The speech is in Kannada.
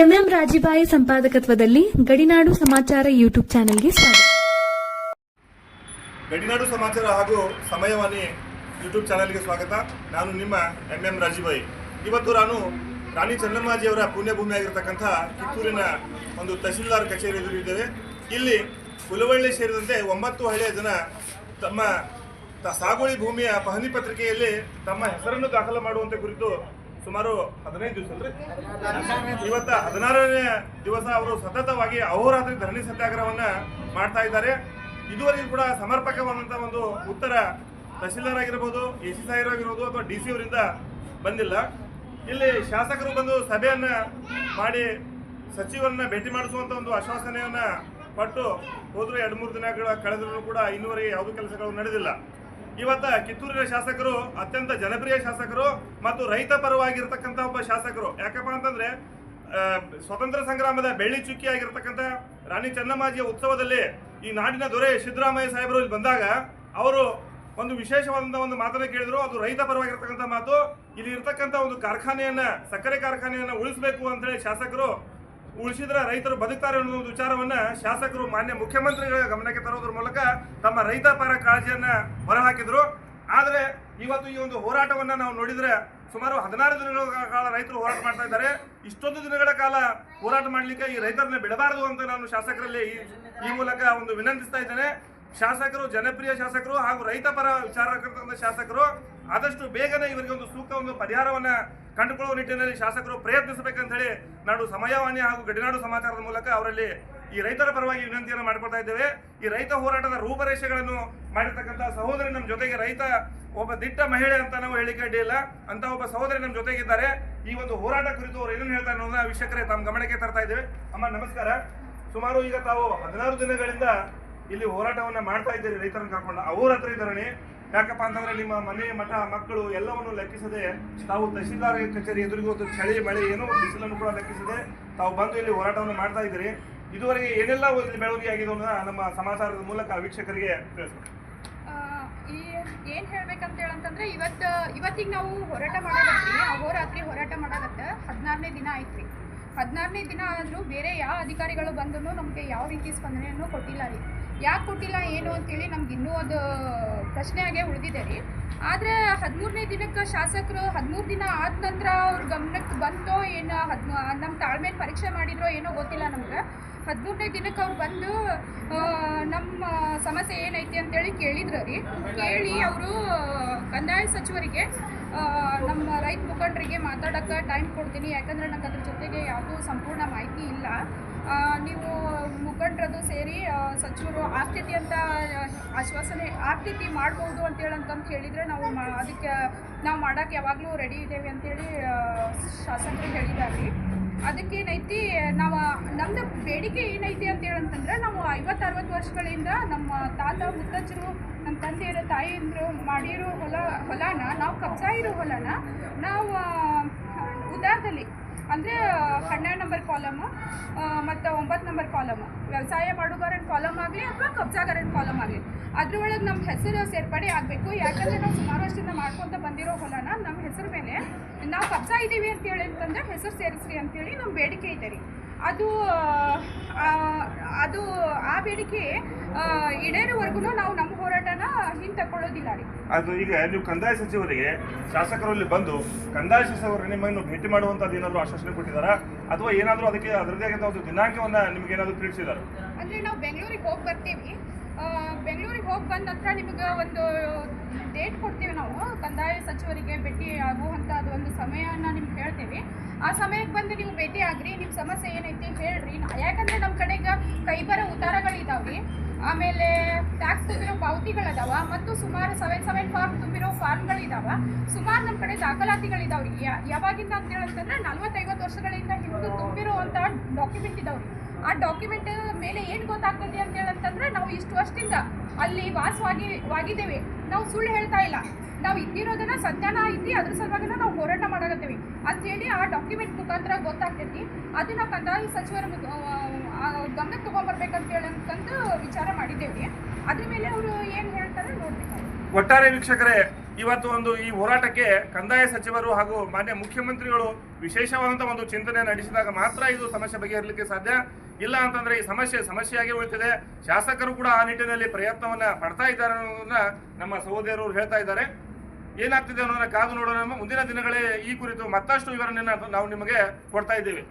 ಎಂಎಂ ರಾಜಿಬಾಯಿ ಸಂಪಾದಕತ್ವದಲ್ಲಿ ಗಡಿನಾಡು ಸಮಾಚಾರ ಯೂಟ್ಯೂಬ್ ಚಾನೆಲ್ಗೆ ಸ್ವಾಗತ. ಗಡಿನಾಡು ಸಮಾಚಾರ ಹಾಗೂ ಸಮಯವಾಣಿ ಯೂಟ್ಯೂಬ್ ಚಾನೆಲ್ಗೆ ಸ್ವಾಗತ. ನಾನು ನಿಮ್ಮ ಎಂಎಂ ರಾಜೀಬಾಯಿ. ಇವತ್ತು ನಾನು ರಾಣಿ ಚೆನ್ನಮ್ಮಾಜಿಯವರ ಪುಣ್ಯಭೂಮಿಯಾಗಿರ್ತಕ್ಕಂಥ ಕಿತ್ತೂರಿನ ಒಂದು ತಹಶೀಲ್ದಾರ್ ಕಚೇರಿ ಎದುರಿದ್ದೇವೆ ಇಲ್ಲಿ ಹುಲವಳ್ಳಿ ಸೇರಿದಂತೆ ಒಂಬತ್ತು ಹಳೆಯ ಜನ ತಮ್ಮ ಸಾಗುವಳಿ ಭೂಮಿಯ ಪಹಣಿ ಪತ್ರಿಕೆಯಲ್ಲಿ ತಮ್ಮ ಹೆಸರನ್ನು ದಾಖಲು ಮಾಡುವಂತೆ ಕುರಿತು ಸುಮಾರು ಹದಿನೈದು ದಿವಸ ಅಲ್ರಿ ಇವತ್ತ ಹದಿನಾರನೇ ದಿವಸ ಅವರು ಸತತವಾಗಿ ಅಹೋರಾತ್ರಿ ಧರಣಿ ಸತ್ಯಾಗ್ರಹವನ್ನ ಮಾಡ್ತಾ ಇದ್ದಾರೆ. ಇದುವರೆಗೂ ಕೂಡ ಸಮರ್ಪಕವಾದಂತಹ ಒಂದು ಉತ್ತರ ತಹಶೀಲ್ದಾರ್ ಆಗಿರ್ಬೋದು ಎ ಸಿ ಸಾಹೇಬ್ ಆಗಿರ್ಬೋದು ಅಥವಾ ಡಿ ಸಿ ಅವರಿಂದ ಬಂದಿಲ್ಲ. ಇಲ್ಲಿ ಶಾಸಕರು ಬಂದು ಸಭೆಯನ್ನ ಮಾಡಿ ಸಚಿವರನ್ನ ಭೇಟಿ ಮಾಡಿಸುವಂತ ಒಂದು ಆಶ್ವಾಸನೆಯನ್ನ ಪಟ್ಟು ಹೋದ್ರು ಎರಡು ಮೂರು ದಿನಗಳ ಕಳೆದರೂ ಕೂಡ ಇನ್ನುವರೆಗೆ ಯಾವುದೇ ಕೆಲಸಗಳು ನಡೆದಿಲ್ಲ. ಇವತ್ತ ಕಿತ್ತೂರಿನ ಶಾಸಕರು, ಅತ್ಯಂತ ಜನಪ್ರಿಯ ಶಾಸಕರು ಮತ್ತು ರೈತ ಪರವಾಗಿರ್ತಕ್ಕಂಥ ಒಬ್ಬ ಶಾಸಕರು. ಯಾಕಪ್ಪ ಅಂತಂದ್ರೆ ಸ್ವತಂತ್ರ ಸಂಗ್ರಾಮದ ಬೆಳ್ಳಿ ಚುಕ್ಕಿ ಆಗಿರ್ತಕ್ಕಂಥ ರಾಣಿ ಚೆನ್ನಮ್ಮಾಜಿಯ ಉತ್ಸವದಲ್ಲಿ ಈ ನಾಡಿನ ದೊರೆ ಸಿದ್ದರಾಮಯ್ಯ ಸಾಹೇಬರು ಇಲ್ಲಿ ಬಂದಾಗ ಅವರು ಒಂದು ವಿಶೇಷವಾದಂಥ ಒಂದು ಮಾತನ್ನ ಕೇಳಿದ್ರು. ಅದು ರೈತ ಪರವಾಗಿರ್ತಕ್ಕಂಥ ಮಾತು. ಇಲ್ಲಿ ಇರ್ತಕ್ಕಂಥ ಒಂದು ಕಾರ್ಖಾನೆಯನ್ನ, ಸಕ್ಕರೆ ಕಾರ್ಖಾನೆಯನ್ನ ಉಳಿಸಬೇಕು ಅಂತ ಹೇಳಿ ಶಾಸಕರು ಉಳಿಸಿದ್ರೆ ರೈತರು ಬದುಕ್ತಾರೆ ಅನ್ನೋ ವಿಚಾರವನ್ನ ಶಾಸಕರು ಮಾನ್ಯ ಮುಖ್ಯಮಂತ್ರಿಗಳ ಗಮನಕ್ಕೆ ತರೋದ್ರ ಮೂಲಕ ತಮ್ಮ ರೈತ ಪರ ಕಾಳಜಿಯನ್ನ ಹೊರಹಾಕಿದ್ರು. ಆದರೆ ಇವತ್ತು ಈ ಒಂದು ಹೋರಾಟವನ್ನ ನಾವು ನೋಡಿದ್ರೆ ಸುಮಾರು ಹದಿನಾರು ದಿನಗಳ ಕಾಲ ರೈತರು ಹೋರಾಟ ಮಾಡ್ತಾ ಇದ್ದಾರೆ. ಇಷ್ಟೊಂದು ದಿನಗಳ ಕಾಲ ಹೋರಾಟ ಮಾಡ್ಲಿಕ್ಕೆ ಈ ರೈತರನ್ನ ಬಿಡಬಾರದು ಅಂತ ನಾನು ಶಾಸಕರಲ್ಲಿ ಈ ಮೂಲಕ ಒಂದು ವಿನಂತಿಸ್ತಾ ಇದ್ದೇನೆ. ಶಾಸಕರು, ಜನಪ್ರಿಯ ಶಾಸಕರು ಹಾಗೂ ರೈತ ಪರ ವಿಚಾರಕರ್ತಕ್ಕಂಥ ಶಾಸಕರು, ಆದಷ್ಟು ಬೇಗನೆ ಇವರಿಗೆ ಒಂದು ಸೂಕ್ತ ಒಂದು ಪರಿಹಾರವನ್ನ ಕಂಡುಕೊಳ್ಳುವ ನಿಟ್ಟಿನಲ್ಲಿ ಶಾಸಕರು ಪ್ರಯತ್ನಿಸಬೇಕಂತ ಹೇಳಿ ನಾಡು ಸಮಯವಾಣಿ ಹಾಗೂ ಗಡಿನಾಡು ಸಮಾಚಾರದ ಮೂಲಕ ಅವರಲ್ಲಿ ಈ ರೈತರ ಪರವಾಗಿ ವಿನಂತಿಯನ್ನು ಮಾಡ್ಕೊಳ್ತಾ ಇದ್ದೇವೆ. ಈ ರೈತ ಹೋರಾಟದ ರೂಪರೇಷೆಗಳನ್ನು ಮಾಡಿರ್ತಕ್ಕಂಥ ಸಹೋದರಿ ನಮ್ಮ ಜೊತೆಗೆ ರೈತ ಒಬ್ಬ ದಿಟ್ಟ ಮಹಿಳೆ ಅಂತ ನಾವು ಹೇಳಿಕೆ ಅಡ್ಡಿಯಿಲ್ಲ ಅಂತ ಒಬ್ಬ ಸಹೋದರಿ ನಮ್ಮ ಜೊತೆಗಿದ್ದಾರೆ. ಈ ಒಂದು ಹೋರಾಟ ಕುರಿತು ಅವರು ಏನೇನು ಹೇಳ್ತಾರೆ ಅನ್ನೋದನ್ನ ವೀಕ್ಷಕರೇ ತಮ್ಮ ಗಮನಕ್ಕೆ ತರ್ತಾ ಇದ್ದೇವೆ. ಅಮ್ಮ, ನಮಸ್ಕಾರ. ಸುಮಾರು ಈಗ ತಾವು ಹದಿನಾರು ದಿನಗಳಿಂದ ಇಲ್ಲಿ ಹೋರಾಟವನ್ನ ಮಾಡ್ತಾ ಇದ್ದೀರಿ ರೈತರನ್ನು ಕರ್ಕೊಂಡು. ಹತ್ರ ಇದ್ದಾರೆ ಯಾಕಪ್ಪ ಅಂತಂದ್ರೆ ನಿಮ್ಮ ಮನೆ, ಮಠ, ಮಕ್ಕಳು ಎಲ್ಲವನ್ನು ಲೆಕ್ಕಿಸದೆ ತಾವು ತಹಶೀಲ್ದಾರ್ ಕಚೇರಿ ಎದುರಿಗೂ ಒಂದು ಚಳಿ, ಮಳೆ ಏನೋ ಬಿಸಿಲನ್ನು ಕೂಡ ಲೆಕ್ಕಿಸದೆ ತಾವು ಬಂದು ಇಲ್ಲಿ ಹೋರಾಟವನ್ನು ಮಾಡ್ತಾ ಇದ್ದೀರಿ. ಇದುವರೆಗೆ ಏನೆಲ್ಲ ಇಲ್ಲಿ ಬೆಳವಣಿಗೆ ಆಗಿದೆ ಅನ್ನೋದನ್ನ ನಮ್ಮ ಸಮಾಚಾರದ ಮೂಲಕ ವೀಕ್ಷಕರಿಗೆ ತಿಳಿಸ್ಬೇಕು ಈ ಏನು ಹೇಳ್ಬೇಕಂತ ಹೇಳಂತಂದ್ರೆ ಇವತ್ತು, ಇವತ್ತಿಗೆ ನಾವು ಹೋರಾಟ ಮಾಡೋದಕ್ಕೆ ಅಹೋರಾತ್ರಿ ಹೋರಾಟ ಮಾಡೋದಕ್ಕೆ ಹದಿನಾರನೇ ದಿನ ಐತ್ರಿ ಹದಿನಾರನೇ ದಿನ ಆದರೂ ಬೇರೆ ಯಾವ ಅಧಿಕಾರಿಗಳು ಬಂದು ನಮಗೆ ಯಾವ ರೀತಿ ಸ್ಪಂದನೆಯನ್ನು ಕೊಟ್ಟಿಲ್ಲ ರೀ. ಯಾಕೆ ಕೊಟ್ಟಿಲ್ಲ, ಏನು ಅಂತೇಳಿ ನಮ್ಗೆ ಇನ್ನೂ ಪ್ರಶ್ನೆ ಪ್ರಶ್ನೆಯಾಗೆ ಉಳಿದಿದೆ ರೀ. ಆದರೆ ಹದಿಮೂರನೇ ದಿನಕ್ಕೆ ಶಾಸಕರು ಹದಿಮೂರು ದಿನ ಆದ ನಂತರ ಅವ್ರ ಗಮನಕ್ಕೆ ಬಂತೋ ಏನು ಹದ್ ನಮ್ಮ ತಾಳ್ಮೇಲೆ ಪರೀಕ್ಷೆ ಮಾಡಿದ್ರೋ ಏನೋ ಗೊತ್ತಿಲ್ಲ ನಮ್ಗೆ. ಹದಿಮೂರನೇ ದಿನಕ್ಕೆ ಅವ್ರು ಬಂದು ನಮ್ಮ ಸಮಸ್ಯೆ ಏನೈತಿ ಅಂತೇಳಿ ಕೇಳಿದ್ರು ರೀ. ಕೇಳಿ ಅವರು, ಕಂದಾಯ ಸಚಿವರಿಗೆ ನಮ್ಮ ರೈತ ಮುಖಂಡರಿಗೆ ಮಾತಾಡೋಕ್ಕೆ ಟೈಮ್ ಕೊಡ್ತೀನಿ. ಯಾಕಂದರೆ ನನಗೆ ಅದ್ರ ಜೊತೆಗೆ ಯಾವುದೂ ಸಂಪೂರ್ಣ ಮಾಹಿತಿ ಇಲ್ಲ. ನೀವು ಮುಖಂಡರದು ಸೇರಿ ಸಚಿವರು ಆಗ್ತೈತಿ ಅಂತ ಆಶ್ವಾಸನೆ ಆಗ್ತೈತಿ ಮಾಡ್ಬೋದು ಅಂತೇಳಿ ಅಂತಂತ ಹೇಳಿದರೆ ನಾವು ಅದಕ್ಕೆ ನಾವು ಮಾಡೋಕ್ಕೆ ಯಾವಾಗಲೂ ರೆಡಿ ಇದ್ದೇವೆ ಅಂತೇಳಿ ಶಾಸಕರು ಹೇಳಿದ್ದಾರೆ. ಅದಕ್ಕೇನೈತಿ ನಾವು ನಮ್ಮದು ಬೇಡಿಕೆ ಏನೈತಿ ಅಂತ ಹೇಳಂತಂದ್ರೆ ನಾವು ಐವತ್ತು ಅರವತ್ತು ವರ್ಷಗಳಿಂದ ನಮ್ಮ ತಾತ ಮುತ್ತಜ್ಜರು, ನಮ್ಮ ತಂದೆಯರು ತಾಯಿಯಂದರು ಮಾಡಿರೋ ಹೊಲ, ಹೊಲನ, ನಾವು ಕಬ್ಜಾ ಇರೋ ಹೊಲನ ನಾವು ಉದಾರದಲ್ಲಿ ಅಂದರೆ ಹನ್ನೆರಡು ನಂಬರ್ ಕಾಲಮ್ ಮತ್ತು ಒಂಬತ್ತು ನಂಬರ್ ಕಾಲಮ್ ವ್ಯವಸಾಯ ಮಾಡುಗಾರನ ಕಾಲಮ್ ಆಗಲಿ ಅಥವಾ ಕಬ್ಜಾಗಾರನ ಕಾಲಮ್ ಆಗಲಿ. ಅದ್ರೊಳಗೆ ನಮ್ಮ ಹೆಸರು ಸೇರ್ಪಡೆ ಆಗಬೇಕು. ಯಾಕಂದರೆ ನಾವು ಸುಮಾರು ವರ್ಷದಿಂದ ಮಾಡ್ಕೊತ ಬಂದಿರೋ ಹೊಲನ ನಮ್ಮ ಹೆಸರು ಮೇಲೆ ನಾವು ಕಬ್ಜಾ ಇದ್ದೀವಿ ಅಂತೇಳಿ ಅಂತಂದ್ರೆ ಹೆಸರು ಸೇರಿಸ್ರಿ ಅಂತೇಳಿ ನಮ್ಮ ಬೇಡಿಕೆ ಇದೆ ರೀ. ಅದು ಬೇಡಿಕೆ ಈಡೇರುವರೆಗೂ ನಾವು ನಮ್ಮ ಹೋರಾಟನ ಹಿಂತಕೊಳ್ಳೋದಿಲ್ಲ ರೀ. ಅದು ಈಗ ನೀವು ಕಂದಾಯ ಸಚಿವರಿಗೆ ಶಾಸಕರಲ್ಲಿ ಬಂದು ಕಂದಾಯ ಸಚಿವರು ನಿಮ್ಮನ್ನು ಭೇಟಿ ಮಾಡುವಂತದ್ದು ಏನಾದರೂ ಆಶ್ವಾಸನೆ ಕೊಟ್ಟಿದ್ದಾರಾ? ಅಥವಾ ಏನಾದರೂ ಅದಕ್ಕೆ ಅದರದೇ ಆಗಿದ್ದ ಒಂದು ದಿನಾಂಕವನ್ನ ನಿಮ್ಗೆ ಏನಾದರೂ ತಿಳಿಸಿದಾರ ಅಂದ್ರೆ ನಾವು ಬೆಂಗಳೂರಿಗೆ ಹೋಗಿ ಬರ್ತೀವಿ. ಬೆಂಗಳೂರಿಗೆ ಹೋಗಿ ಬಂದ ನಂತರ ನಿಮಗೆ ಒಂದು ಡೇಟ್ ಕೊಡ್ತೀವಿ ನಾವು. ಕಂದಾಯ ಸಚಿವರಿಗೆ ಭೇಟಿ ಆಗುವಂಥ ಅದು ಒಂದು ಸಮಯನ ನಿಮ್ಗೆ ಹೇಳ್ತೀವಿ. ಆ ಸಮಯಕ್ಕೆ ಬಂದು ನೀವು ಭೇಟಿ ಆಗ್ರಿ ನಿಮ್ಮ ಸಮಸ್ಯೆ ಏನೈತಿ ಹೇಳ್ರಿ. ಯಾಕಂದರೆ ನಮ್ಮ ಕಡೆಗೆ ಕೈಬರ ರೀ ಆಮೇಲೆ ಟ್ಯಾಕ್ಸ್ ತುಂಬಿರೋ ಪಾವತಿಗಳದಾವ ಮತ್ತು ಸುಮಾರು ಸೆವೆನ್ ಸೆವೆನ್ ಫಾರ್ಮ್ ತುಂಬಿರೋ ಫಾರ್ಮ್ಗಳಿದಾವ ಸುಮಾರು ನಮ್ಮ ಕಡೆ ದಾಖಲಾತಿಗಳಿದಾವ್ರಿ. ಯಾವಾಗಿಂದ ಅಂತ ಹೇಳಂತಂದ್ರೆ ನಲ್ವತ್ತೈವತ್ತು ವರ್ಷಗಳಿಂದ ಹಿಡಿದು ತುಂಬಿರೋ ಅಂತ ಡಾಕ್ಯುಮೆಂಟ್ ಇದಾವ್ರಿ. ಆ ಡಾಕ್ಯುಮೆಂಟ್ ಮೇಲೆ ಏನು ಗೊತ್ತಾಗ್ತದೆ ಅಂತ ಹೇಳಂತಂದ್ರೆ ನಾವು ಇಷ್ಟು ವರ್ಷದಿಂದ ಅಲ್ಲಿ ವಾಸವಾಗಿ, ವಾಗಿದ್ದೇವೆ. ನಾವು ಸುಳ್ಳು ಹೇಳ್ತಾ ಇಲ್ಲ. ನಾವು ಇದ್ದಿರೋದನ್ನ ಸತ್ಯನ ಐತಿ ಅದ್ರ ಸಲುವಾಗಿನ ನಾವು ಹೋರಾಟ ಮಾಡಕತ್ತೀವಿ. ಅಂತೇಳಿ ಆ ಡಾಕ್ಯುಮೆಂಟ್ ಮುಖಾಂತರ ಗೊತ್ತಾಗ್ತೈತಿ. ಅದನ್ನ ಕಂದಾಯ ಸಚಿವರ ಗಮನಕ್ಕೆ ತೊಗೊಂಬರ್ಬೇಕಂತ ಹೇಳಂತಂದು ವಿಚಾರ ಮಾಡಿದ್ದೇವೆ. ಅದ್ರ ಮೇಲೆ ಅವರು ಏನು ಹೇಳ್ತಾರೆ ನೋಡ್ಬೇಕು. ಒಟ್ಟಾರೆ ವೀಕ್ಷಕರೇ ಇವತ್ತು ಒಂದು ಈ ಹೋರಾಟಕ್ಕೆ ಕಂದಾಯ ಸಚಿವರು ಹಾಗೂ ಮಾನ್ಯ ಮುಖ್ಯಮಂತ್ರಿಗಳು ವಿಶೇಷವಾದಂಥ ಒಂದು ಚಿಂತನೆ ನಡೆಸಿದಾಗ ಮಾತ್ರ ಇದು ಸಮಸ್ಯೆ ಬಗೆಹರಲಿಕ್ಕೆ ಸಾಧ್ಯ. ಇಲ್ಲ ಅಂತಂದ್ರೆ ಈ ಸಮಸ್ಯೆ ಸಮಸ್ಯೆಯಾಗಿ ಉಳಿತಿದೆ ಶಾಸಕರು ಕೂಡ ಆ ನಿಟ್ಟಿನಲ್ಲಿ ಪ್ರಯತ್ನವನ್ನ ಪಡ್ತಾ ಇದ್ದಾರೆ ಅನ್ನೋದನ್ನ ನಮ್ಮ ಸಹೋದರರು ಹೇಳ್ತಾ ಇದ್ದಾರೆ. ಏನಾಗ್ತಿದೆ ಅನ್ನೋದನ್ನ ಕಾದು ನೋಡೋಣ ಮುಂದಿನ ದಿನಗಳೇ ಈ ಕುರಿತು ಮತ್ತಷ್ಟು ವಿವರಣೆಯನ್ನು ನಾವು ನಿಮಗೆ ಕೊಡ್ತಾ ಇದ್ದೇವೆ.